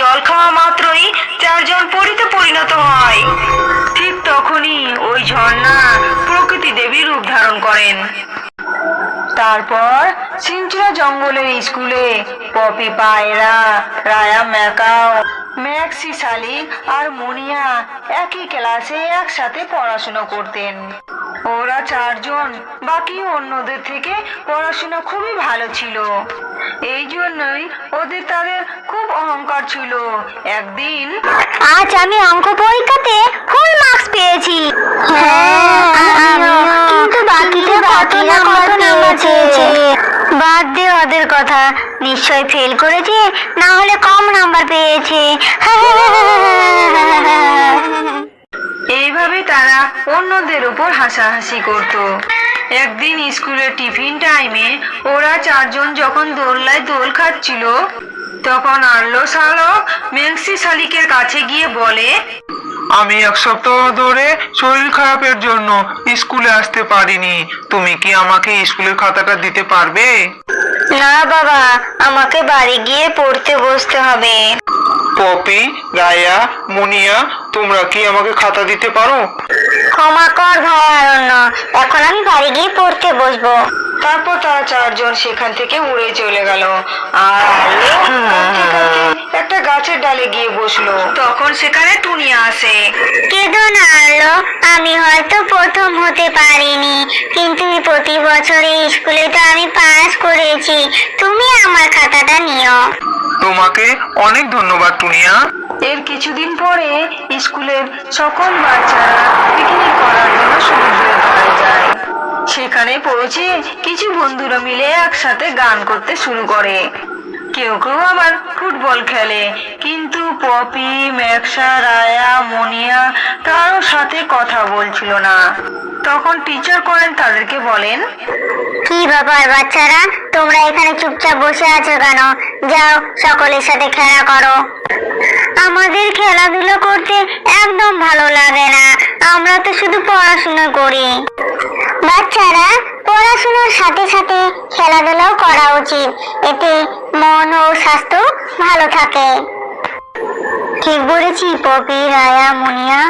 জল খাওয়া মাত্রই চারজন পরিতে পরিণত হয়। ঠিক তখনই ওই ঝর্ণা প্রকৃতি দেবী রূপ ধারণ করেন। তারপর সিনচুরা জঙ্গলের স্কুলে পপি পায়রা রায়া ম্যাকাও ম্যাক্সি শালিক আর মুনিয়া একই ক্লাসে একসাথে পড়াশোনা করতেন। ওরা চারজন বাকি অন্যদের থেকে পড়াশোনা খুবই ভালো ছিল। এই জন্যই ওদের তাদের খুব অহংকার ছিল। একদিন আজ আমি অঙ্ক পরীক্ষাতে ফুল মার্কস পেয়েছি। হ্যাঁ কিন্তু বাকিতে কত কত নাম্বার পেয়েছে বাদ দে ওদের কথা। নিশ্চয় ফেল করেছে না হলে কম নাম্বার পেয়েছে। এইভাবে তারা অন্যদের উপর হাসাহাসি করত। একদিন স্কুলের টিফিন টাইমে ওরা চারজন যখন দোলনায় দোল খাচ্ছিল তখন আর্লো শালক মেংসি শালিকের কাছে গিয়ে বলে আমি এক সপ্তাহ ধরে শরীর খারাপের জন্য স্কুলে আসতে পারিনি। তুমি কি আমাকে স্কুলের খাতাটা দিতে পারবে? না বাবা আমাকে বাড়ি গিয়ে পড়তে বসতে হবে। পপি রায়া মুনিয়া তোমরা কি আমাকে খাতা দিতে পারো? ক্ষমা কর ভাই এখন আমি বাড়ি গিয়ে পড়তে বসবো। তারপর তারা চারজন সেখান থেকে উড়ে চলে গেল। আর একটা গাছের ডালে গিয়ে বসল। তখন সেখানে টুনিয়া আমি হয়তো প্রথম হতে পারিনি কিন্তু প্রতি বছরে স্কুলে তো আমি পাস করেছি। তুমি আমার খাতাটা নিও। তোমাকে অনেক ধন্যবাদ টুনিয়া। এর কিছুদিন পরে স্কুলের সকল বাচ্চারা পিকনিক করার জন্য সমুদ্রের ধারে যায়। সেখানে পৌঁছে কিছু বন্ধুরা মিলে একসাথে গান করতে শুরু করে। কেউ কেউ আবার ফুটবল খেলে। কিন্তু পপি, ম্যাক্সা, রায়া, মনিয়া কারোর সাথে কথা বলছিল না। তখন টিচার করেন তাদেরকে বলেন, কি ব্যাপার বাচ্চারা? তোমরা এখানে চুপচাপ বসে আছো কেন? যাও, সকলের সাথে খেলা করো। আমাদের খেলাধুলো করতে একদম ভালো লাগে না। আমরা তো শুধু পড়াশোনা করি। বাচ্চারা পড়াশোনার সাথে সাথে খেলাধুলাও করা উচিত। এতে মন ও স্বাস্থ্য ভালো থাকে। ঠিক বলেছি, পপি, রায়া, মুনিয়া।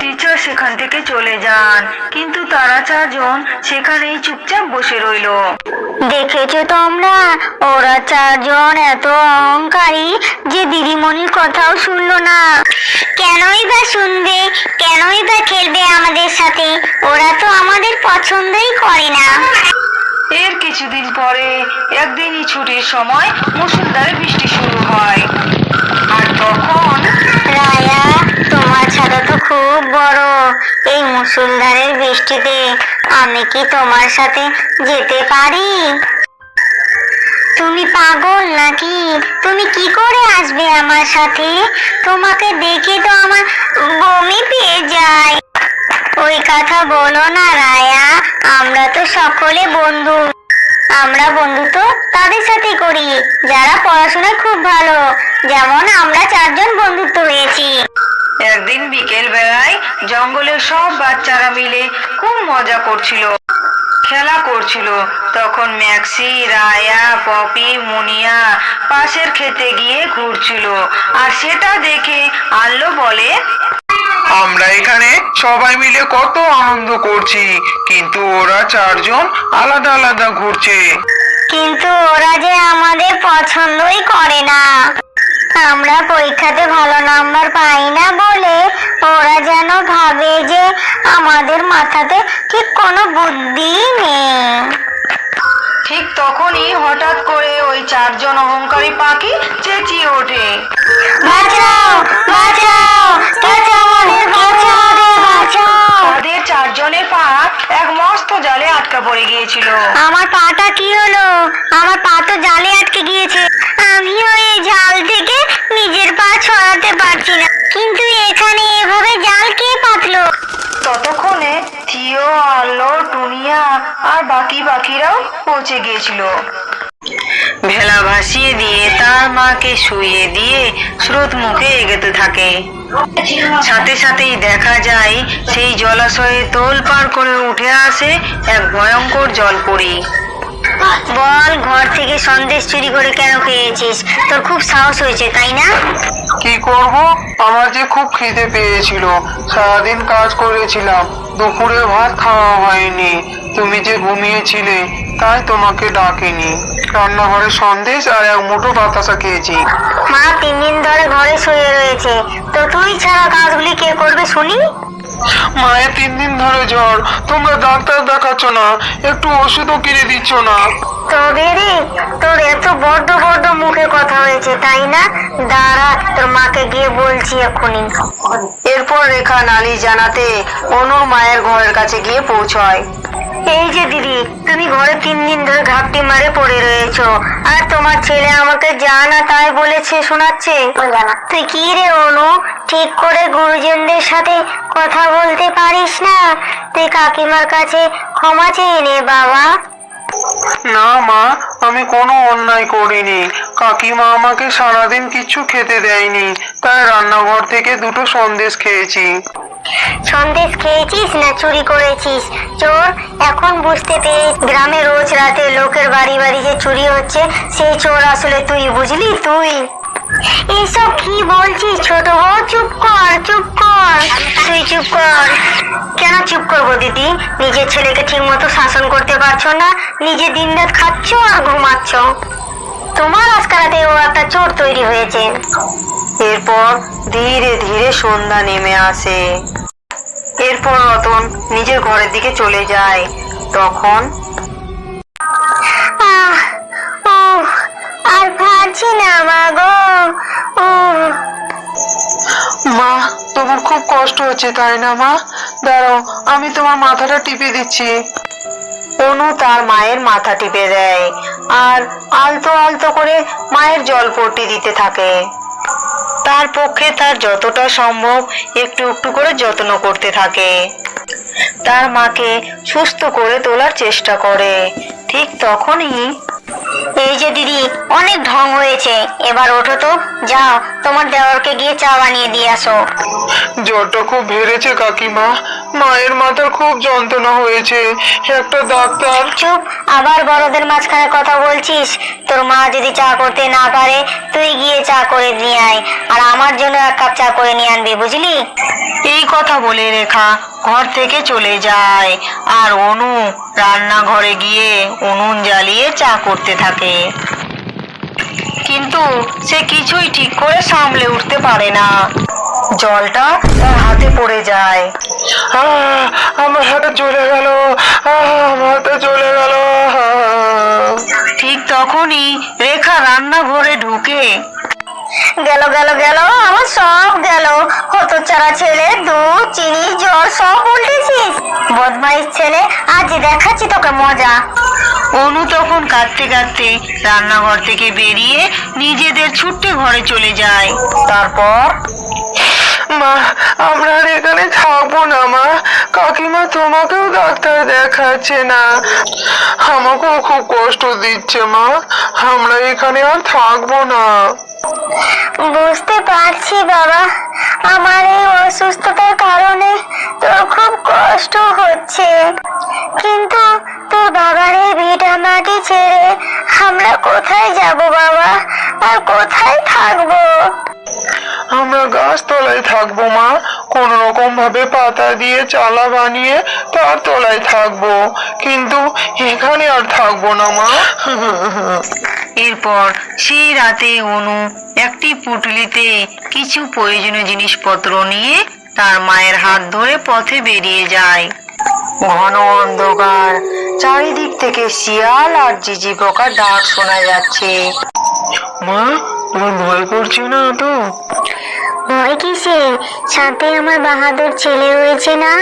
টিচার সেখান থেকে চলে যান। কিন্তু তারা চারজন সেখানেই চুপচাপ বসে রইল। দেখেছ তোমরা? ওরা চারজন এত অহংকারী যে দিদিমণির কথাও শুনলো না। কেনই বা শুনবে? কেনই বা খেলবে আমাদের সাথে? ওরা তো আমাদের পছন্দই করে না। এর কিছুদিন পরে একদিনই ছুটির সময় মুসুলধারে বৃষ্টি শুরু হয়। আর তখন রায়া তোমার তো খুব বড়। এই মুসুলধারের বৃষ্টিতে আমি কি তোমার সাথে যেতে পারি? তুমি পাগল নাকি? তুমি কি করে আসবে আমার সাথে? তোমাকে দেখে তো আমার বমি পেয়ে যায়। ওই কথা বলো না, রায়া। আমরা তো সকলে বন্ধু। আমরা বন্ধুত্ব তাদের সাথে করি, যারা পড়াশোনায় খুব ভালো। যেমন আমরা চারজন বন্ধুত্ব হয়েছি। একদিন বিকেল বেলায় জঙ্গলের সব বাচ্চারা মিলে খুব মজা করছিল খেলা করছিল। তখন ম্যাক্সি রায়া পপি মুনিয়া পাশের খেতে গিয়ে ঘুরছিল। আর সেটা দেখে আল্লো বলে আমরা এখানে সবাই মিলে কত আনন্দ করছি কিন্তু ওরা চারজন আলাদা আলাদা ঘুরছে। কিন্তু ওরা যে আমাদের পছন্দই করে না। আমরা পরীক্ষাতে ভালো নাম্বার পাই না বলে ওরা যেন ভাবে যে আমাদের মাথাতে ঠিক কোনো বুদ্ধি নেই। ঠিক তখনই হঠাৎ করে ওই চারজন অহংকারী পাখি চেঁচিয়ে ওঠে। বাঁচাও বাঁচাও আমাদের চারজনের পা এক মস্ত জালে আটকা পড়ে গিয়েছিল। আমার পাটা কি হলো? আমার পা তো জালে আটকে গিয়েছে। আমিও এই জাল থেকে নিজের পা ছড়াতে পারছি না। কিন্তু এখানে এভাবে জাল কে পাতলো? ততক্ষণে থিও আলো টুনিয়া আর বাকি পাখিরাও পৌঁছে গিয়েছিল। ভেলা ভাসিয়ে দিয়ে তার মাকে শুইয়ে দিয়ে স্রোত মুখে এগোতে থাকে। সাথে সাথেই দেখা যায়, সেই জলাশয়ে তোল পার করে উঠে আসে এক ভয়ঙ্কর জলপরি বল, ঘর থেকে সন্দেশ চুরি করে কেন খেয়েছিস? তোর খুব সাহস হয়েছে, তাই না? কি করব? আমার যে খুব খিদে পেয়েছিল, সারাদিন কাজ করেছিলাম। দুপুরে ভাত খাওয়া হয়নি। তুমি যে ঘুমিয়েছিলে, তাই তোমাকে ডাকিনি। রান্নাঘরে সন্দেশ আর এক মুঠো বাতাসা খেয়েছি। মা তিন দিন ধরে ঘরে শুয়ে রয়েছে। তো তুই ছাড়া কাজগুলি কে করবে শুনি? মায়ের তিন দিন ধরে জ্বর। তোমরা ডাক্তার দেখাচ্ছ না। একটু ওষুধও কিনে দিচ্ছ না। তবে রে তোর এত বড্ড বড্ড মুখে কথা হয়েছে তাই না? দাঁড়া তোর মাকে গিয়ে বলছি এক্ষুনি। এরপর রেখা নালিশ জানাতে অনুর মায়ের ঘরের কাছে গিয়ে পৌঁছয়। এই যে দিদি, তুমি ঘরে তিন দিন ধরে ঘাপটি মারে পড়ে রয়েছো। আর তোমার ছেলে আমাকে যা না তাই বলেছে শোনাচ্ছে? তুই কি রে অনু? ঠিক করে গুরুজনদের সাথে কথা বলতে পারিস না? তুই কাকিমার কাছে ক্ষমা চেয়ে নে, বাবা। না, মা, আমি কোনো অন্যায় করিনি। কাকিমা আমাকে সারাদিন কিছু খেতে দেয়নি। তাই রান্নাঘর থেকে দুটো সন্দেশ খেয়েছি। সন্দেশ খেয়েছিস না চুরি করেছিস? চোর, এখন বুঝতে পেরে গ্রামে রোজ রাতে লোকের বাড়ি বাড়ি যে চুরি হচ্ছে, সেই চোর আসলে তুই, বুঝলি তুই? এসব কি বলছিস ছোট বউ? চুপ কর। তুই চুপ কর। কেন চুপ করব দিদি? নিজের ছেলেকে ঠিক মতো শাসন করতে পারছ না নিজে দিন রাত খাচ্ছ আর ঘুমাচ্ছ। তোমার আজকালাতে ও একটা চোর তৈরি হয়েছে। এরপর ধীরে ধীরে সন্ধ্যা নেমে আসে। এরপর রতন নিজের ঘরের দিকে চলে যায়। তখন আহ আর পারছি না, মা গো। মা, তোমার খুব কষ্ট হচ্ছে, তাই না, মা? দাঁড়াও, আমি তোমার মাথাটা টিপে দিচ্ছি। অনু তার মায়ের মাথা টিপে দেয় আর আলতো আলতো করে মায়ের জলপট্টি দিতে থাকে। তার পক্ষে তার যতটা সম্ভব একটু একটু করে যত্ন করতে থাকে। তার মাকে সুস্থ করে তোলার চেষ্টা করে। ঠিক তখনই এই যে দিদি অনেক ঢং হয়েছে। এবার ওঠো তো যাও তোমার দেওয়ারকে গিয়ে চা বানিয়ে দিয়ে আসো। জ্বরটা খুব বেড়েছে কাকিমা। মায়ের মাথার খুব যন্ত্রণা হয়েছে। একটা ডাক্তার চুপ আবার বড়দের মাঝখানে কথা বলছিস? তোর মা যদি চা করতে না পারে তুই গিয়ে চা করে নিয়ে আয় আর আমার জন্য এক কাপ চা করে নিয়ে আনবি বুঝলি? এই কথা বলে রেখা ঘর থেকে চলে যায়। আর অনু রান্নাঘরে গিয়ে উনুন জ্বালিয়ে চা করতে থাকে। কিন্তু সে কিছুই ঠিক করে সামলে উঠতে পারে না। জলটা তার হাতে পড়ে যায়। আমার হাতে চলে গেল। আমার হাতে চলে গেল। ঠিক তখনই রেখা রান্নাঘরে ঢুকে। গেল গেল গেল আমার সব গেল। কত চারা ছেলে দুধ চিনি জল সব উল্টেছিস। বদমাইশ ছেলে আজ দেখাচ্ছি তোকে মজা। অনু তখন কাঁদতে কাঁদতে রান্নাঘর থেকে বেরিয়ে নিজেদের ছুট্টে ঘরে চলে যায়। তারপর? মা আমরা আর এখানে থাকব না মা। কাকিমা তোমাকেও ডাক্তার দেখাচ্ছে না। আমাকেও খুব কষ্ট দিচ্ছে মা। আমরা এখানে আর থাকব না। বুঝতে পারছি বাবা। আমার এই অসুস্থতার কারণে তোর খুব কষ্ট হচ্ছে। কিন্তু তোর বাবার এই ভিটা মাটি ছেড়ে আমরা কোথায় যাব বাবা? আর কোথায় থাকব? আমরা গাছতলায় থাকব মা। কোন রকম ভাবে পাতা দিয়ে চালা বানিয়ে তার তলায় থাকব। কিন্তু এখানে আর থাকব না মা। এরপর সেই রাতে অনু একটি পুটলিতে কিছু প্রয়োজনীয় জিনিসপত্র নিয়ে তার মায়ের হাত ধরে পথে বেরিয়ে যায়। ঘন অন্ধকার। চারিদিক থেকে শিয়াল আর জিজি পোকার ডাক শোনা যাচ্ছে। মা তোমার ভয় করছে না তো? ভয় কিসের সাথে আমার বাহাদুর ছেলে রয়েছে না?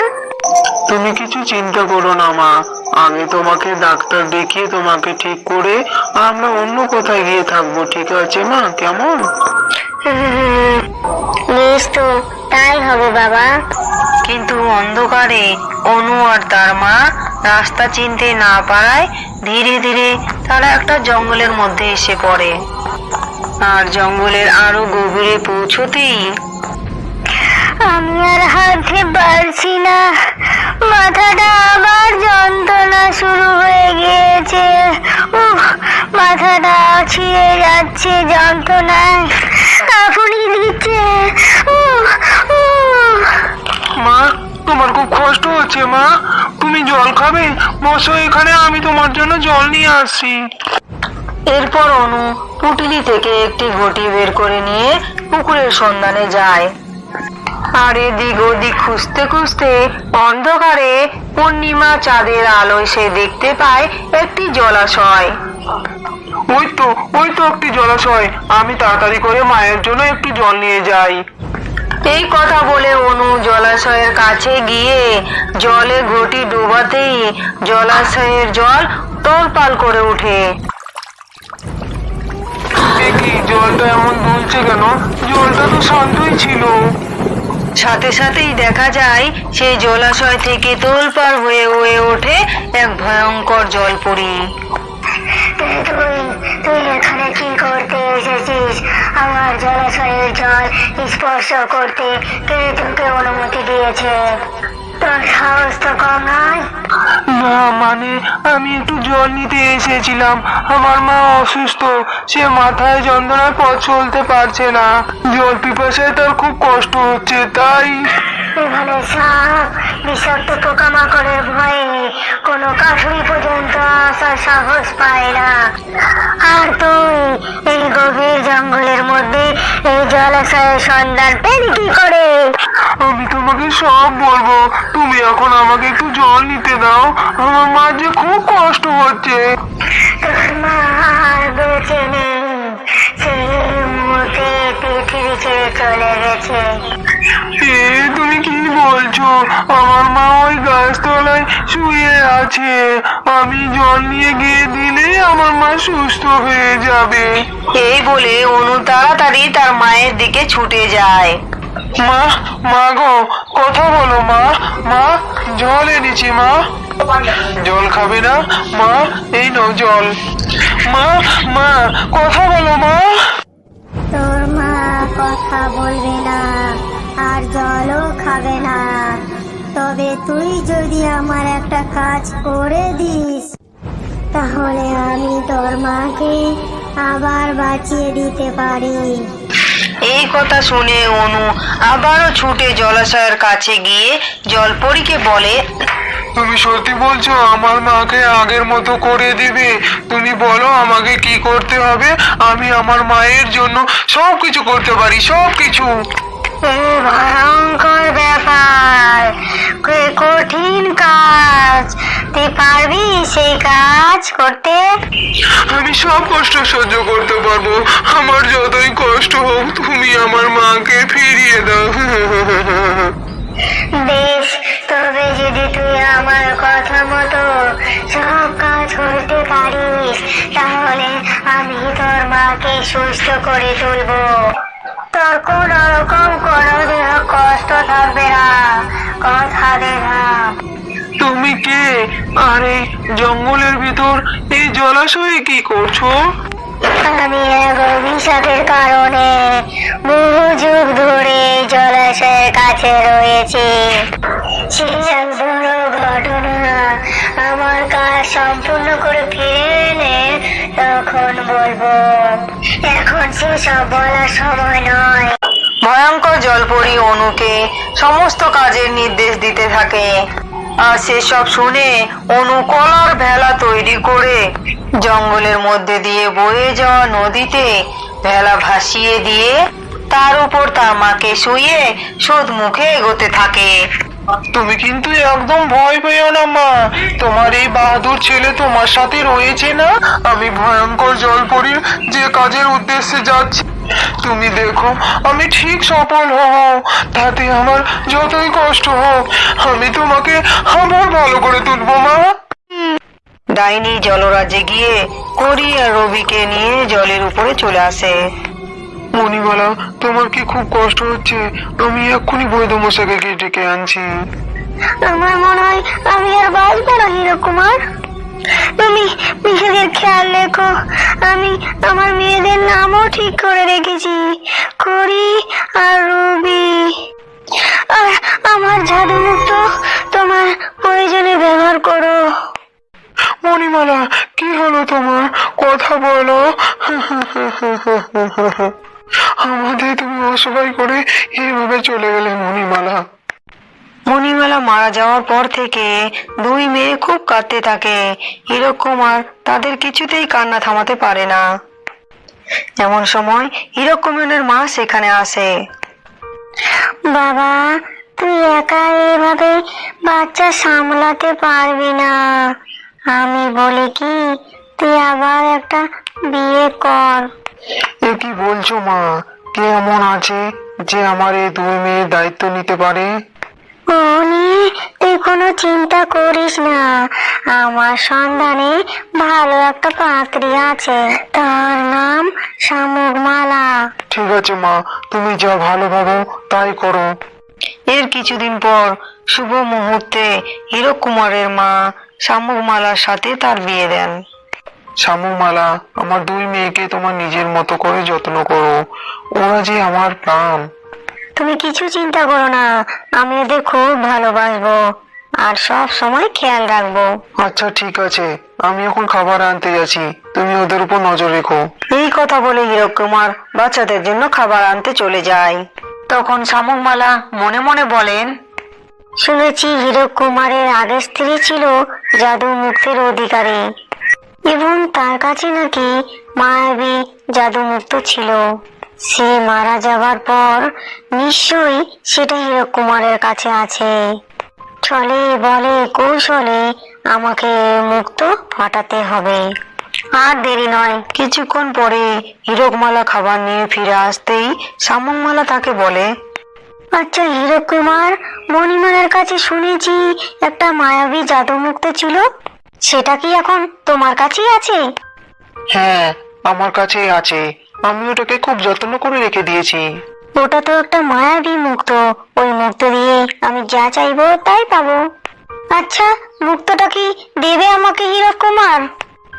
তুমি কিছু চিন্তা করো না মা। আমি তোমাকে ডাক্তার দেখিয়ে তোমাকে ঠিক করে আমরা অন্য কোথায় গিয়ে থাকব ঠিক আছে মা? কেমন? বেশ তো তাই হবে বাবা। কিন্তু অন্ধকারে অনু আর তার মা রাস্তা চিনতে না পারায় ধীরে ধীরে তারা একটা জঙ্গলের মধ্যে এসে পড়ে। আর জঙ্গলের আরও গভীরে পৌঁছতেই আমি আর হাঁটতে পারছি না। মাথাটা আবার যন্ত্রণা শুরু হয়ে গিয়েছে। উফ, মাথাটা ছিঁড়ে যাচ্ছে যন্ত্রণায়। কাঁপুনি দিচ্ছে। মা, তোমার খুব কষ্ট হচ্ছে, মা। তুমি জল খাবে? বসো এখানে, আমি তোমার জন্য জল নিয়ে আসছি। এরপর অনু পুটলি থেকে একটি ঘটি বের করে নিয়ে পুকুরের সন্ধানে যায়। আর এদিক ওদিক খুঁজতে খুঁজতে অন্ধকারে পূর্ণিমা চাঁদের আলোয় সে দেখতে পায় একটি জলাশয়। ওই তো ওই তো একটি জলাশয়। আমি তাড়াতাড়ি করে মায়ের জন্য একটু জল নিয়ে যাই। এই কথা বলে অনু জলাশয়ের কাছে গিয়ে জলে ঘটি ডোবাতেই জলাশয়ের জল তোলপাল করে ওঠে। এ কি জলটা এমন দুলছে কেন? জলটা তো শান্তই ছিল। সাথে সাথেই দেখা যায় সেই জলাশয় থেকে তোলপাড় হয়ে হয়ে ওঠে এক ভয়ঙ্কর জলপরি। তুই তুই এখানে কি করতে এসেছিস? আমার জলাশয়ের জল স্পর্শ করতে কে তোকে অনুমতি দিয়েছে? তোর সাহস তো কম নয়। না মানে আমি একটু জল নিতে এসেছিলাম। আমার মা অসুস্থ, সে মাথায় যন্ত্রণার পথ চলতে পারছে না। জল পিপাসায় তার খুব কষ্ট হচ্ছে, তাই বিষাক্ত পোকামাকড়ের ভয়ে কোনো কাঠুরি পর্যন্ত আসার সাহস পায় না। আর তুই এই গভীর জঙ্গলের মধ্যে এই জলাশয়ের সন্ধান পেলি কি করে? আমি তোমাকে সব বলব। তুমি এখন আমাকে একটু জল নিতে দাও। আমার মা যে খুব কষ্ট হচ্ছে। মা বেঁচে নেই। সেই মুহূর্তে পৃথিবী ছেড়ে চলে গেছে। তুমি বলছো আমার মা ওই গাছতলায় শুয়ে আছে। আমি জল নিয়ে গিয়ে দিলে আমার মা সুস্থ হয়ে যাবে। এই বলে অনু তাড়াতাড়ি তার মায়ের দিকে ছুটে যায়। মা মা গো কথা বলো মা মা জল এনেছি মা। জল খাবে না? মা এই নাও জল। মা মা কথা বলো মা। তোর মা কথা বলবে না। আর জলও খাবে না। তবে তুই যদি আমার একটা কাজ করে দিস তাহলে আমি তোর মাকে আবার বাঁচিয়ে দিতে পারি। এই কথা শুনে অনু আবারও ছুটে জলাশয়ের কাছে গিয়ে জলপরীকে বলে তুমি সত্যি বলছো আমার মাকে আগের মতো করে দিবে? তুমি বলো আমাকে কি করতে হবে? আমি আমার মায়ের জন্য সব কিছু করতে পারি সব কিছু ভয়ঙ্কর ব্যাপার কঠিন কাজ তুই পারবি সেই কাজ করতে আমি সব কষ্ট সহ্য করতে পারব। আমার যতই কষ্ট হোক, তুমি আমার মাকে ফিরিয়ে দাও। বেশ, তবে যদি তুই আমার কথা মতো সব কাজ করতে পারিস, তাহলে আমি তোর মাকে সুস্থ করে তুলবো। তুমি কে? আরে জঙ্গলের ভিতর এই জলাশয়ে কি করছ? আমি এক কারণে বহু যুগ ধরে জলাশয়ের কাছে রয়েছি। সে ভয়ঙ্কর জলপরি অনুকে সমস্ত কাজের নির্দেশ দিতে থাকে। আর সেসব শুনে অনু কলার ভেলা তৈরি করে জঙ্গলের মধ্যে দিয়ে বয়ে যাওয়া নদীতে ভেলা ভাসিয়ে দিয়ে তার উপর তার মাকে শুয়ে সোদ মুখে এগোতে থাকে। তুমি কিন্তু একদম ভয় পেও না, মা। তোমার এই বাহাদুর ছেলে তোমার সাথে রয়েছে না? আমি ভয়ঙ্কর জলপরীর যে কাজের উদ্দেশ্যে যাচ্ছি। তুমি দেখো, আমি ঠিক সফল হব। তাতে আমার যতই কষ্ট হোক, আমি তোমাকে আবার ভালো করে তুলবো, মা। ডাইনি জলরাজ্যে গিয়ে করি আর রবিকে নিয়ে জলের উপরে চলে আসে। মণিমালা তোমার কি খুব কষ্ট হচ্ছে? আমি এক্ষুনি বৈধ মশাকে ডেকে আনছি। আমার মনে হয় আমি আর বাঁচবো না হিরো কুমার তুমি নিজেদের খেয়াল রেখো। আমি আমার মেয়েদের নামও ঠিক করে রেখেছি করি আর রুবি। আর আমার জাদু মুক্ত তোমার তোমার প্রয়োজনে ব্যবহার করো। মণিমালা কি হলো তোমার? কথা বলো। আমাদের তুমি অসহায় করে এভাবে চলে গেলে মণিমালা। মণিমালা মারা যাওয়ার পর থেকে দুই মেয়ে খুব কাঁদতে থাকে। হীরক কুমার তাদের কিছুতেই কান্না থামাতে পারে না। এমন সময় হীরক কুমারের মা সেখানে আসে। বাবা, তুই একা এভাবে বাচ্চা সামলাতে পারবি না। আমি বলি কি, তুই আবার একটা বিয়ে কর। এ কি বলছো মা? কে এমন আছে যে আমার এই দুই মেয়ের দায়িত্ব নিতে পারে? নিয়ে তুই কোনো চিন্তা করিস না। আমার সন্ধানে ভালো একটা পাত্রী আছে। তার নাম শামুকমালা ঠিক আছে মা তুমি যা ভালো ভাবো তাই করো। এর কিছুদিন পর শুভ মুহূর্তে হীরক কুমারের মা শামুকমালার সাথে তার বিয়ে দেন। শামুমালা আমার দুই মেয়েকে তোমার নিজের মতো করে যত্ন করো। ওরা যে আমার প্রাণ। তুমি কিছু চিন্তা করো না আমি ওদের খুব ভালোবাসবো আর সব সময় খেয়াল রাখব। আচ্ছা ঠিক আছে। আমি এখন খাবার আনতে যাচ্ছি। তুমি ওদের উপর নজর রেখো। এই কথা বলে হীরক কুমার বাচ্চাদের জন্য খাবার আনতে চলে যায়। তখন শামুকমালা মনে মনে বলেন শুনেছি হীরক কুমারের আগের স্ত্রী ছিল জাদু মুক্তির অধিকারী। এবং তার কাছে নাকি মায়াবী জাদু মুক্ত ছিল। সে মারা যাবার পর নিশ্চয়ই সেটা হীরক কুমারের কাছে আছে। চলে বলে কৌশলে আমাকে মুক্ত ফাটাতে হবে। আর দেরি নয়, কিছুক্ষণ পরে হীরকমালা খাবার নিয়ে ফিরে আসতেই শামুকমালা তাকে বলে আচ্ছা হীরক কুমার মণিমালার কাছে শুনেছি একটা মায়াবী জাদুমুক্ত ছিল। সেটা কি এখন তোমার কাছেই আছে? হ্যাঁ আমার কাছেই আছে। আমি ওটাকে খুব যত্ন করে রেখে দিয়েছি। ওটা তো একটা মায়াবী মুক্ত। ওই মুক্ত দিয়ে আমি যা চাইব তাই পাবো। আচ্ছা মুক্তটা কি দেবে আমাকে হীরক কুমার?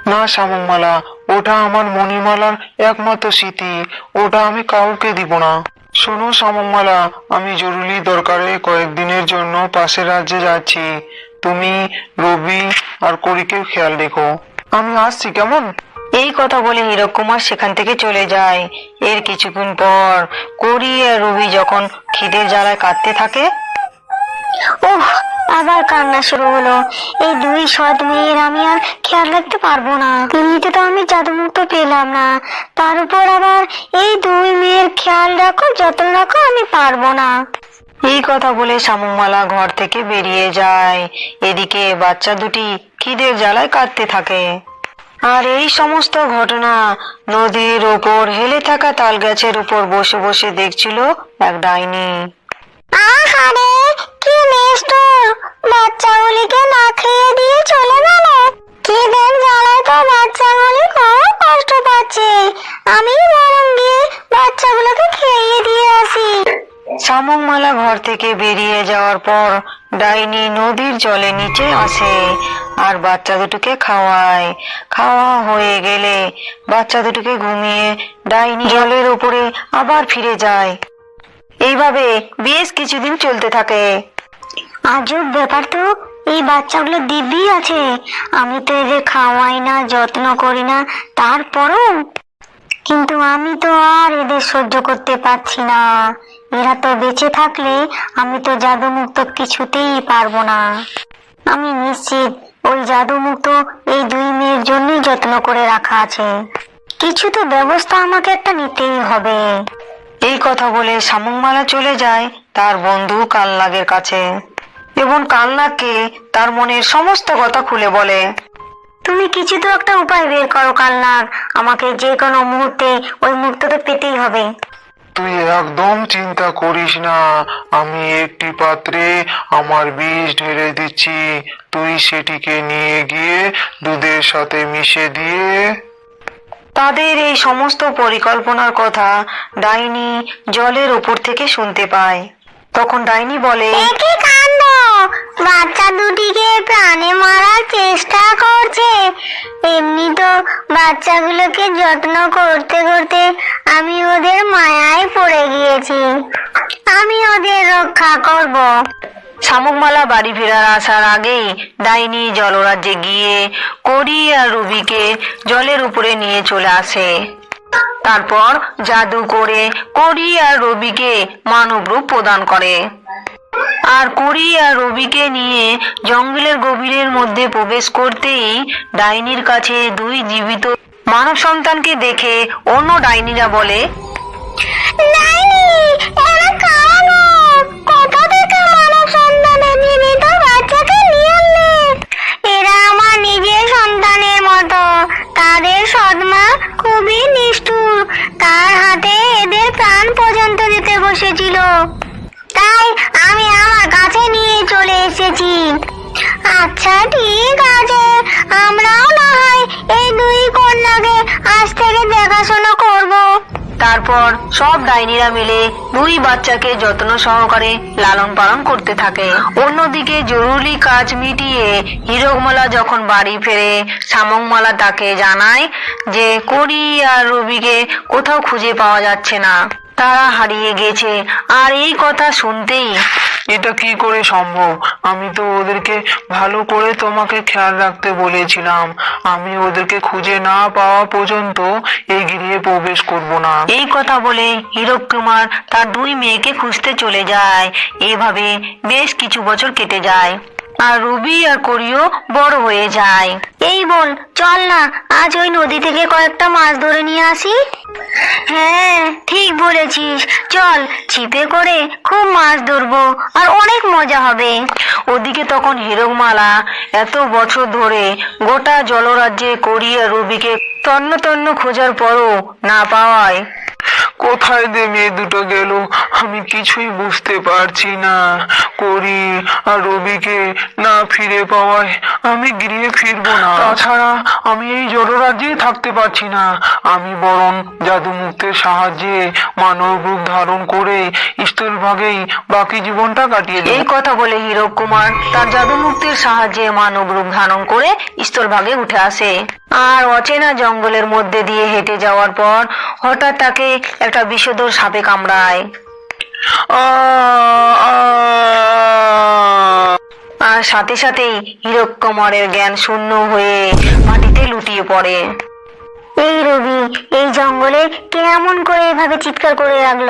না শ্যামমালা ওটা আমার মণিমালার একমাত্র স্মৃতি। ওটা আমি কাউকে দিব না। শোনো শ্যামমালা আমি জরুরি দরকারে কয়েকদিনের জন্য পাশের রাজ্যে যাচ্ছি। তুমি রবি আর করিকেও খেয়াল রেখো। আমি আসছি, কেমন? এই কথা বলে হীরক কুমার সেখান থেকে চলে যায়। এর কিছুক্ষণ পর করি আর রবি যখন খিদের জ্বালায় কাঁদতে থাকে ওহ আবার কান্না শুরু হলো। এই দুই সৎ মেয়ের আমি আর খেয়াল রাখতে পারব না। এমনিতে তো আমি জাদুমুক্ত পেলাম না। তার উপর আবার এই দুই মেয়ের খেয়াল রাখো, যত্ন রাখো, আমি পারব না। এই কথা বলে শামুকমালা ঘর থেকে বেরিয়ে যায়। এদিকে বাচ্চা দুটি খিদের জ্বালায় কাঁদতে থাকে। আর এই সমস্ত ঘটনা নদীর ওপর হেলে থাকা তাল গাছের উপর বসে বসে দেখছিল এক ডাইনি। আহারে, কি বাচ্চাগুলিকে না খেয়ে দিয়ে চলে থেকে বেরিয়ে যাওয়ার পর ডাইনি নদীর জলে নিচে আসে আর বাচ্চা দুটোকে খাওয়ায়। খাওয়া হয়ে গেলে বাচ্চা দুটোকে ঘুমিয়ে ডাইনি জলের উপরে আবার ফিরে যায়। এইভাবে বেশ কিছুদিন চলতে থাকে। আজব ব্যাপার তো, এই বাচ্চাগুলো দিব্যি আছে। আমি তো এদের খাওয়াই না, যত্ন করি না, তারপরও। কিন্তু আমি তো আর এদের সহ্য করতে পারছি না। এরা তো বেঁচে থাকলে আমি তো জাদুমুক্ত কিছুতেই পারব না। আমি নিশ্চিত ওই জাদুমুক্ত এই দুই মেয়ের জন্যই যত্ন করে রাখা আছে। কিছু তো ব্যবস্থা আমাকে একটা নিতেই হবে। এই কথা বলে শামুকমালা চলে যায় তার বন্ধু কালনাগের কাছে। এবং কালনাগকে তার মনের সমস্ত কথা খুলে বলে। তুমি কিছু তো একটা উপায় বের করো কালনাগ। আমাকে যে কোনো মুহূর্তে ওই মুক্ত তো পেতেই হবে। তুই একদম চিন্তা করিস না। আমি একটি পাত্রে আমার বীজ ঢেলে দিচ্ছি। তুই সেটিকে নিয়ে গিয়ে দুধের সাথে মিশে দিয়ে। তাদের এই সমস্ত পরিকল্পনার কথা ডাইনি জলের উপর থেকে শুনতে পায়। তখন ডাইনি বলে কাণ্ড। বাচ্চা দুটিকে প্রাণে মারার চেষ্টা করছে। এমনি তো বাচ্চাগুলোকে যত্ন করতে করতে আমি গিয়েছি আমি ওদের রক্ষা করব। শামুকমালা বাড়ি ফেরার আসার আগেই ডাইনি জলরাজ্যে গিয়ে করি আর রবিকে জলের উপরে নিয়ে চলে আসে। তারপর জাদু করে করি আর রবিকে মানব রূপ প্রদান করে। আর করি আর রবিকে নিয়ে জঙ্গলের গভীরের মধ্যে প্রবেশ করতেই ডাইনির কাছে দুই জীবিত মানব সন্তানকে দেখে অন্য ডাইনিরা বলে ডাইনি বসেছিল। তাই আমি আমার কাছে নিয়ে চলে এসেছি। আচ্ছা ঠিক আছে। আমরাও না এই দুই কন্যাকে আজ থেকে দেখাশোনা করব। তারপর সব ডাইনিরা মিলে দুই বাচ্চাকে যত্ন সহকারে লালন পালন করতে থাকে। অন্যদিকে জরুরি কাজ মিটিয়ে হিরকমালা যখন বাড়ি ফেরে শামংমালা তাকে জানায় যে করি আর রবিকে কোথাও খুঁজে পাওয়া যাচ্ছে না। তারা হারিয়ে গেছে। আর এই কথা শুনতেই এটা কি করে সম্ভব? আমি তো ওদেরকে ভালো করে তোমাকে খেয়াল রাখতে বলেছিলাম। আমি ওদেরকে খুঁজে না পাওয়া পর্যন্ত এই গৃহে প্রবেশ করব না। এই কথা বলে হীরক কুমার তার দুই মেয়েকে খুঁজতে চলে যায়। এভাবে বেশ কিছু বছর কেটে যায়। আর রুবি আর করিও বড় হয়ে যায়। এই বোন, চল না, আজ ওই নদী থেকে কয়েকটা মাছ ধরে নিয়ে আসি। হ্যাঁ ঠিক বলেছিস। চল, ছিপে করে খুব মাছ ধরবো, আর অনেক মজা হবে। ওদিকে তখন হিরকমালা এত বছর ধরে গোটা জলরাজ্যে করি আর রুবিকে তন্ন তন্ন খোঁজার পরও না পাওয়ায় কোথায় দে মেয়ে দুটো গেল, আমি কিছুই বুঝতে পারছি না। করি আর রবিকে না ফিরে পাওয়ায় আমি গৃহে ফিরবো না। তাছাড়া আমি এই জলরাজ্যেই থাকতে পারছি না। আমি বরং জাদু মুক্তের সাহায্যে মানব রূপ ধারণ করে স্থলভাগেই বাকি জীবনটা কাটিয়ে এই কথা বলে হীরক কুমার তার জাদুমুক্তির সাহায্যে মানব রূপ ধারণ করে স্থলভাগে উঠে আসে। আর অচেনা জঙ্গলের মধ্যে দিয়ে হেঁটে যাওয়ার পর হঠাৎ তাকে একটা বিষধর সাপে কামড়ায়। আর সাথে সাথেই হীরক কুমারের জ্ঞান শূন্য হয়ে মাটিতে লুটিয়ে পড়ে। এই রবি, এই জঙ্গলে কে এমন করে এভাবে চিৎকার করে রাখল?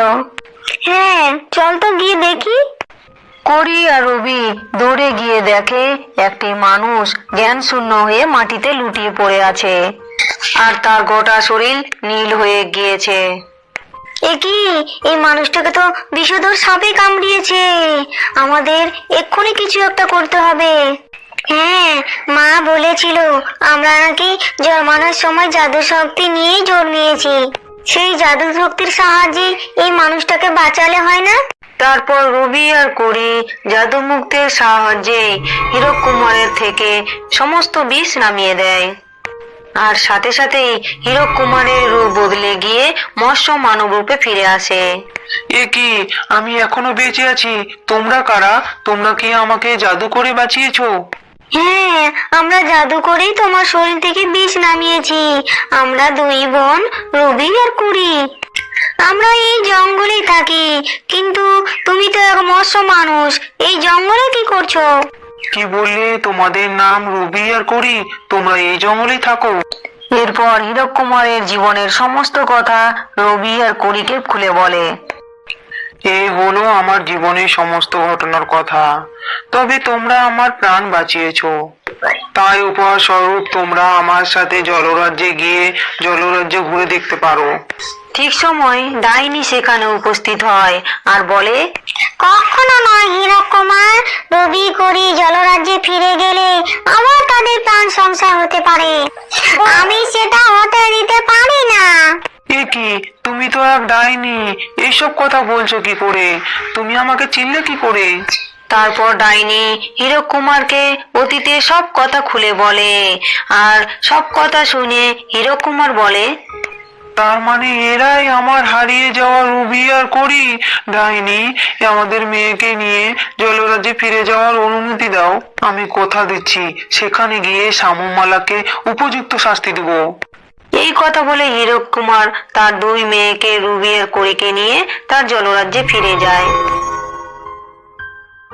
হ্যাঁ চল তো গিয়ে দেখি। করি আর রবি দৌড়ে গিয়ে দেখে একটি মানুষ জ্ঞান শূন্য হয়ে মাটিতে লুটিয়ে পড়ে আছে। আর তার গোটা শরীর নীল হয়ে গিয়েছে। এ কি? এই মানুষটাকে তো বিষধর সাপে কামড়িয়েছে। আমাদের এক্ষুনি কিছু একটা করতে হবে। হ্যাঁ মা বলেছিল, আমরা নাকি জন্মানোর সময় জাদু শক্তি নিয়েই জন্মিয়েছি। সেই জাদু শক্তির সাহায্যে এই মানুষটাকে বাঁচালে হয় না? তারপর রবি আর করি জাদুমুক্তের সাহায্যে হীরক কুমারের থেকে সমস্ত বিষ নামিয়ে দেয়। আর সাথে সাথেই হীরক কুমারের রূপ বদলে গিয়ে মৎস্য মানব রূপে ফিরে আসে। এ কি আমি এখনও বেঁচে আছি? তোমরা কারা? তোমরা কি আমাকে জাদু করে বাঁচিয়েছো? হ্যাঁ আমরা জাদু করেই তোমার শরীর থেকে বিষ নামিয়েছি। আমরা দুই বোন রবি আর কুড়ি। আমরা এই জঙ্গলে থাকি। কিন্তু তুমি তো এক মৎস্য মানুষ। এই জঙ্গলে কি করছ? কি বললে? তোমাদের নাম রবি আর করি। তোমরা এই জঙ্গলে থাকো। এরপর হীরক কুমারের জীবনের সমস্ত কথা রবি আর করিকে খুলে বলে। এই হলো আমার জীবনের সমস্ত ঘটনার কথা। তবে তোমরা আমার প্রাণ বাঁচিয়েছো। তাই উপহার স্বরূপ তোমরা আমার সাথে জলরাজ্যে গিয়ে জলরাজ্য ঘুরে দেখতে পারো। ঠিক সময় ডাইনি সেখানে উপস্থিত হয় আর বলে কখনো নয় হীরক কুমার রবি করি জলরাজ্যে ফিরে গেলে আবার তাদের প্রাণ সংসার হতে পারে। আমি সেটা হতে দিতে পারি না। এ কি? তুমি তো এক ডাইনি। এইসব কথা বলছো কি করে? তুমি আমাকে চিনলে কি করে? তারপর ডাইনি হীরক কুমারকে অতীতে সব কথা খুলে বলে। আর সব কথা শুনে হীরক কুমার বলে তার মানে এরাই আমার হারিয়ে যাওয়া রুবি আর করি। ডাইনি আমাদের মেয়েকে নিয়ে জলরাজ্যে ফিরে যাওয়ার অনুমতি দাও। আমি কথা দিচ্ছি, সেখানে গিয়ে শামুমালাকে উপযুক্ত শাস্তি দিব। এই কথা বলে হীরক কুমার তার দুই মেয়েকে রুবি আর করিকে নিয়ে তার জলরাজ্যে ফিরে যায়।